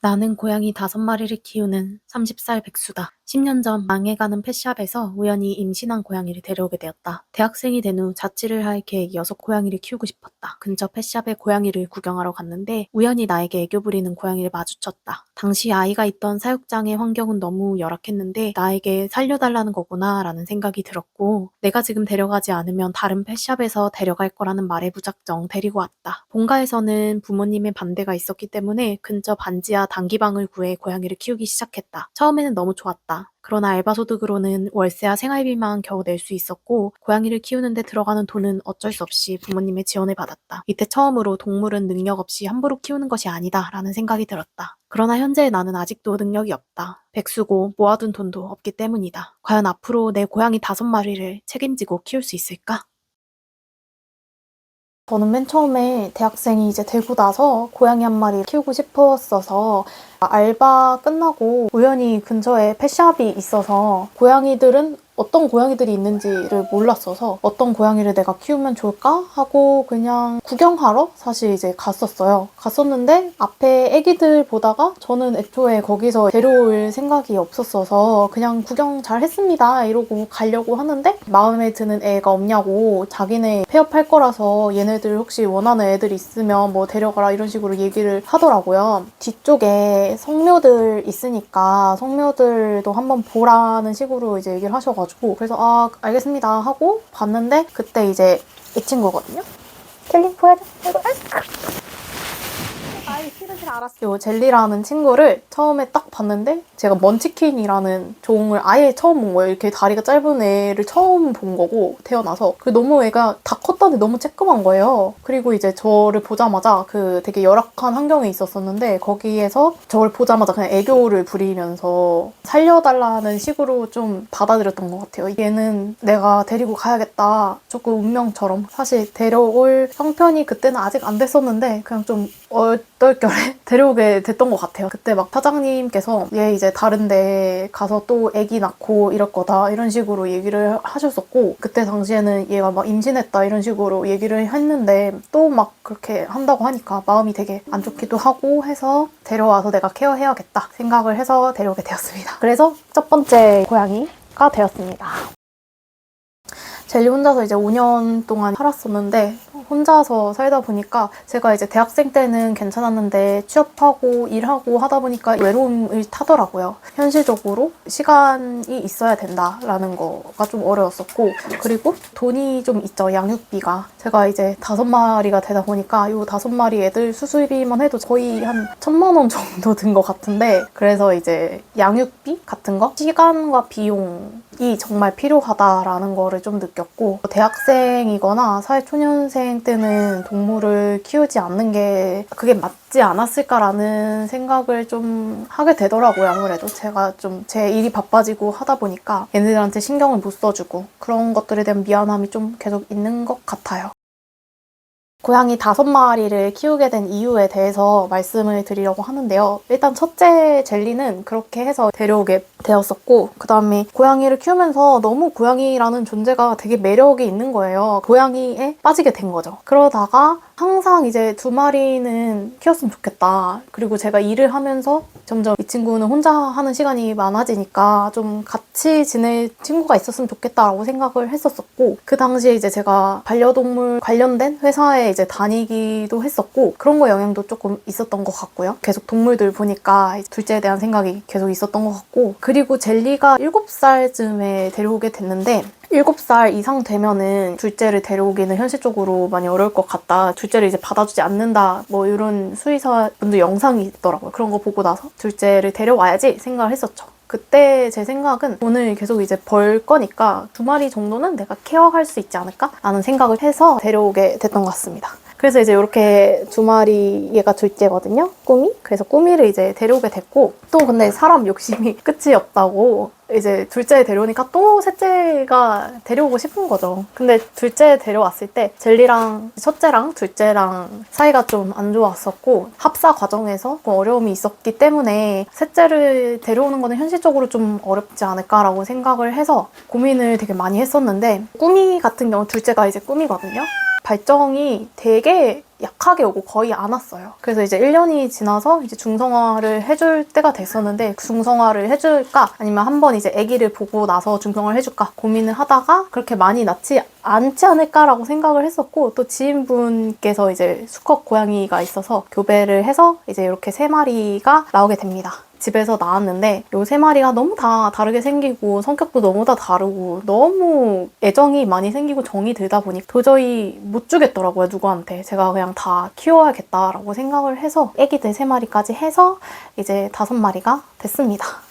나는 고양이 다섯 마리를 키우는 30살 백수다. 10년 전 망해가는 펫샵에서 우연히 임신한 고양이를 데려오게 되었다. 대학생이 된 후 자취를 할 계획이어서 고양이를 키우고 싶었다. 근처 펫샵에 고양이를 구경하러 갔는데 우연히 나에게 애교 부리는 고양이를 마주쳤다. 당시 아이가 있던 사육장의 환경은 너무 열악했는데 나에게 살려달라는 거구나 라는 생각이 들었고 내가 지금 데려가지 않으면 다른 펫샵에서 데려갈 거라는 말에 무작정 데리고 왔다. 본가에서는 부모님의 반대가 있었기 때문에 근처 반지하 단기방을 구해 고양이를 키우기 시작했다. 처음에는 너무 좋았다. 그러나 알바 소득으로는 월세와 생활비만 겨우 낼 수 있었고 고양이를 키우는데 들어가는 돈은 어쩔 수 없이 부모님의 지원을 받았다. 이때 처음으로 동물은 능력 없이 함부로 키우는 것이 아니다 라는 생각이 들었다. 그러나 현재 나는 아직도 능력이 없다. 백수고 모아둔 돈도 없기 때문이다. 과연 앞으로 내 고양이 다섯 마리를 책임지고 키울 수 있을까? 저는 맨 처음에 대학생이 이제 되고 나서 고양이 한 마리 키우고 싶었어서 알바 끝나고 우연히 근처에 펫샵이 있어서 고양이들은 어떤 고양이들이 있는지를 몰랐어서 어떤 고양이를 내가 키우면 좋을까 하고 그냥 구경하러 사실 이제 갔었어요. 갔었는데 앞에 애기들 보다가 저는 애초에 거기서 데려올 생각이 없었어서 그냥 구경 잘 했습니다 이러고 가려고 하는데 마음에 드는 애가 없냐고 자기네 폐업할 거라서 얘네들 혹시 원하는 애들 있으면 뭐 데려가라 이런 식으로 얘기를 하더라고요. 뒤쪽에 성묘들 있으니까 성묘들도 한번 보라는 식으로 이제 얘기를 하셔가지고 그래서 아 알겠습니다 하고 봤는데 그때 이제 이 친구거든요. 젤리 보여줘. 아이고 아이고. 아이 싫어 싫어 알았어. 요 젤리라는 친구를 처음에 딱 봤는데 제가 먼치킨이라는 종을 아예 처음 본 거예요. 이렇게 다리가 짧은 애를 처음 본 거고 태어나서 그 너무 애가 다 컸다는데 너무 쬐끔한 거예요. 그리고 이제 저를 보자마자 그 되게 열악한 환경에 있었었는데 거기에서 저를 보자마자 그냥 애교를 부리면서 살려달라는 식으로 좀 받아들였던 것 같아요. 얘는 내가 데리고 가야겠다. 조금 운명처럼 사실 데려올 형편이 그때는 아직 안 됐었는데 그냥 좀 얼 떨결에 데려오게 됐던 것 같아요. 그때 막 사장님께서 얘 이제 다른데 가서 또 아기 낳고 이럴 거다 이런 식으로 얘기를 하셨었고 그때 당시에는 얘가 막 임신했다 이런 식으로 얘기를 했는데 또 막 그렇게 한다고 하니까 마음이 되게 안 좋기도 하고 해서 데려와서 내가 케어해야겠다 생각을 해서 데려오게 되었습니다. 그래서 첫 번째 고양이가 되었습니다. 젤리 혼자서 이제 5년 동안 살았었는데 혼자서 살다 보니까 제가 이제 대학생 때는 괜찮았는데 취업하고 일하고 하다 보니까 외로움을 타더라고요. 현실적으로 시간이 있어야 된다라는 거가 좀 어려웠었고 그리고 돈이 좀 있죠. 양육비가. 제가 이제 다섯 마리가 되다 보니까 이 다섯 마리 애들 수술비만 해도 거의 한 천만 원 정도 든 것 같은데 그래서 이제 양육비 같은 거 시간과 비용이 정말 필요하다라는 거를 좀 느꼈고 대학생이거나 사회초년생 때는 동물을 키우지 않는 게 그게 맞지 않았을까라는 생각을 좀 하게 되더라고요 아무래도. 제가 좀 제 일이 바빠지고 하다 보니까 얘네들한테 신경을 못 써주고 그런 것들에 대한 미안함이 좀 계속 있는 것 같아요 고양이 다섯 마리를 키우게 된 이유에 대해서 말씀을 드리려고 하는데요. 일단 첫째 젤리는 그렇게 해서 데려오게 되었었고, 그 다음에 고양이를 키우면서 너무 고양이라는 존재가 되게 매력이 있는 거예요. 고양이에 빠지게 된 거죠. 그러다가 항상 이제 두 마리는 키웠으면 좋겠다. 그리고 제가 일을 하면서 점점 이 친구는 혼자 하는 시간이 많아지니까 좀 같이 지낼 친구가 있었으면 좋겠다라고 생각을 했었었고, 그 당시에 이제 제가 반려동물 관련된 회사에 이제 다니기도 했었고, 그런 거 영향도 조금 있었던 것 같고요. 계속 동물들 보니까 둘째에 대한 생각이 계속 있었던 것 같고, 그리고 젤리가 7살쯤에 데려오게 됐는데, 7살 이상 되면은 둘째를 데려오기는 현실적으로 많이 어려울 것 같다. 둘째를 이제 받아주지 않는다. 뭐 이런 수의사 분들 영상이 있더라고요. 그런 거 보고 나서 둘째를 데려와야지 생각을 했었죠. 그때 제 생각은 돈을 계속 이제 벌 거니까 두 마리 정도는 내가 케어할 수 있지 않을까? 라는 생각을 해서 데려오게 됐던 것 같습니다. 그래서 이제 이렇게 두 마리 얘가 둘째거든요. 꾸미. 그래서 꾸미를 이제 데려오게 됐고 또 근데 사람 욕심이 끝이 없다고 이제 둘째 데려오니까 또 셋째가 데려오고 싶은 거죠. 근데 둘째 데려왔을 때 젤리랑 첫째랑 둘째랑 사이가 좀 안 좋았었고 합사 과정에서 어려움이 있었기 때문에 셋째를 데려오는 거는 현실적으로 좀 어렵지 않을까라고 생각을 해서 고민을 되게 많이 했었는데 꾸미 같은 경우 둘째가 이제 꾸미거든요. 발정이 되게 약하게 오고 거의 안 왔어요. 그래서 이제 1년이 지나서 이제 중성화를 해줄 때가 됐었는데 중성화를 해줄까 아니면 한번 이제 아기를 보고 나서 중성화를 해줄까 고민을 하다가 그렇게 많이 낳지 않지 않을까라고 생각을 했었고 또 지인분께서 이제 수컷 고양이가 있어서 교배를 해서 이제 이렇게 세 마리가 나오게 됩니다. 집에서 나왔는데 요 세 마리가 너무 다 다르게 생기고 성격도 너무 다 다르고 너무 애정이 많이 생기고 정이 들다 보니 도저히 못 주겠더라고요 누구한테 제가 그냥 다 키워야겠다라고 생각을 해서 애기들 세 마리까지 해서 이제 다섯 마리가 됐습니다.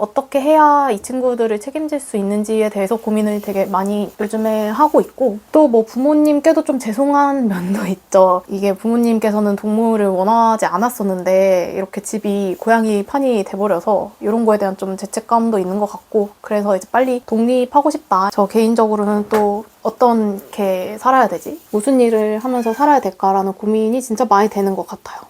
어떻게 해야 이 친구들을 책임질 수 있는지에 대해서 고민을 되게 많이 요즘에 하고 있고 또 뭐 부모님께도 좀 죄송한 면도 있죠. 이게 부모님께서는 동물을 원하지 않았었는데 이렇게 집이 고양이 판이 돼버려서 이런 거에 대한 좀 죄책감도 있는 것 같고 그래서 이제 빨리 독립하고 싶다. 저 개인적으로는 또 어떻게 살아야 되지? 무슨 일을 하면서 살아야 될까라는 고민이 진짜 많이 되는 것 같아요.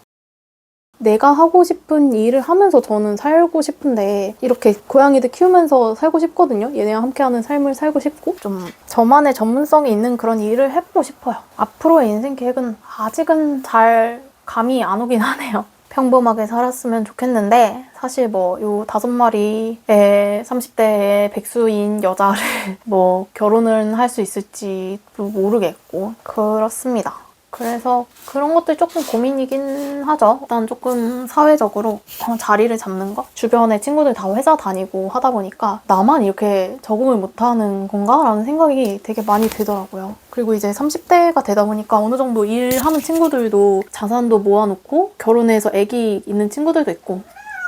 내가 하고 싶은 일을 하면서 저는 살고 싶은데 이렇게 고양이들 키우면서 살고 싶거든요. 얘네와 함께하는 삶을 살고 싶고 좀 저만의 전문성이 있는 그런 일을 해보고 싶어요. 앞으로의 인생 계획은 아직은 잘 감이 안 오긴 하네요. 평범하게 살았으면 좋겠는데 사실 뭐 요 다섯 마리의 30대의 백수인 여자를 뭐 결혼을 할 수 있을지도 모르겠고 그렇습니다. 그래서 그런 것들 조금 고민이긴 하죠. 일단 조금 사회적으로 어, 자리를 잡는 거? 주변에 친구들 다 회사 다니고 하다 보니까 나만 이렇게 적응을 못하는 건가 라는 생각이 되게 많이 들더라고요. 그리고 이제 30대가 되다 보니까 어느 정도 일하는 친구들도 자산도 모아놓고 결혼해서 아기 있는 친구들도 있고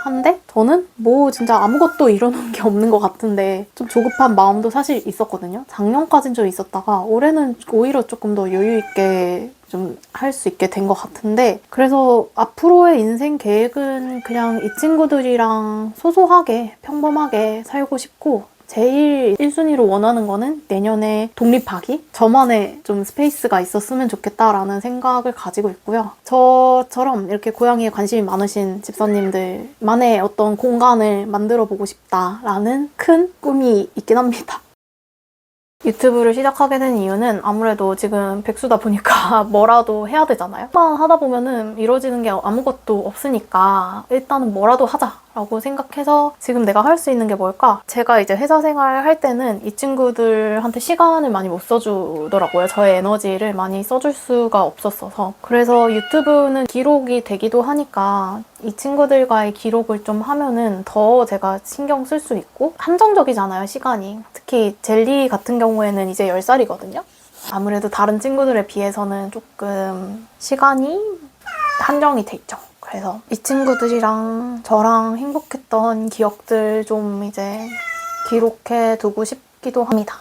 한데 저는 뭐 진짜 아무것도 이뤄놓은 게 없는 것 같은데 좀 조급한 마음도 사실 있었거든요. 작년까진 좀 있었다가 올해는 오히려 조금 더 여유 있게 좀 할 수 있게 된 것 같은데 그래서 앞으로의 인생 계획은 그냥 이 친구들이랑 소소하게 평범하게 살고 싶고 제일 1순위로 원하는 거는 내년에 독립하기? 저만의 좀 스페이스가 있었으면 좋겠다라는 생각을 가지고 있고요. 저처럼 이렇게 고양이에 관심이 많으신 집사님들만의 어떤 공간을 만들어 보고 싶다라는 큰 꿈이 있긴 합니다. 유튜브를 시작하게 된 이유는 아무래도 지금 백수다 보니까 뭐라도 해야 되잖아요. 만 하다 보면은 이루어지는 게 아무것도 없으니까 일단은 뭐라도 하자 라고 생각해서 지금 내가 할 수 있는 게 뭘까? 제가 이제 회사 생활 할 때는 이 친구들한테 시간을 많이 못 써주더라고요. 저의 에너지를 많이 써줄 수가 없었어서. 그래서 유튜브는 기록이 되기도 하니까 이 친구들과의 기록을 좀 하면은 더 제가 신경 쓸 수 있고 한정적이잖아요, 시간이. 특히 젤리 같은 경우에는 이제 10살이거든요. 아무래도 다른 친구들에 비해서는 조금 시간이 한정이 돼 있죠. 그래서 이 친구들이랑 저랑 행복했던 기억들 좀 이제 기록해 두고 싶기도 합니다.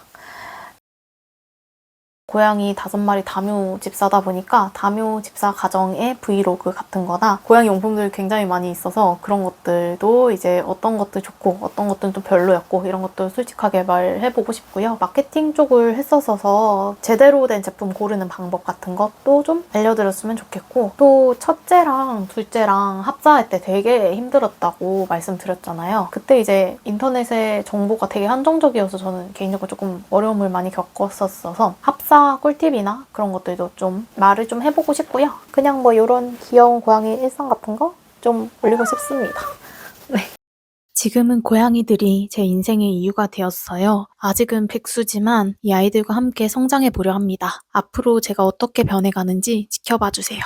고양이 다섯 마리 다묘 집사다 보니까 다묘 집사 가정의 브이로그 같은 거나 고양이 용품들 굉장히 많이 있어서 그런 것들도 이제 어떤 것들 좋고 어떤 것들은 좀 별로였고 이런 것도 솔직하게 말해보고 싶고요. 마케팅 쪽을 했었어서 제대로 된 제품 고르는 방법 같은 것도 좀 알려드렸으면 좋겠고 또 첫째랑 둘째랑 합사할 때 되게 힘들었다고 말씀드렸잖아요. 그때 이제 인터넷의 정보가 되게 한정적이어서 저는 개인적으로 조금 어려움을 많이 겪었었어서 합사 꿀팁이나 그런 것들도 좀 말을 좀 해보고 싶고요. 그냥 뭐 이런 귀여운 고양이 일상 같은 거 좀 올리고 싶습니다. 지금은 고양이들이 제 인생의 이유가 되었어요. 아직은 백수지만 이 아이들과 함께 성장해 보려 합니다. 앞으로 제가 어떻게 변해가는지 지켜봐 주세요.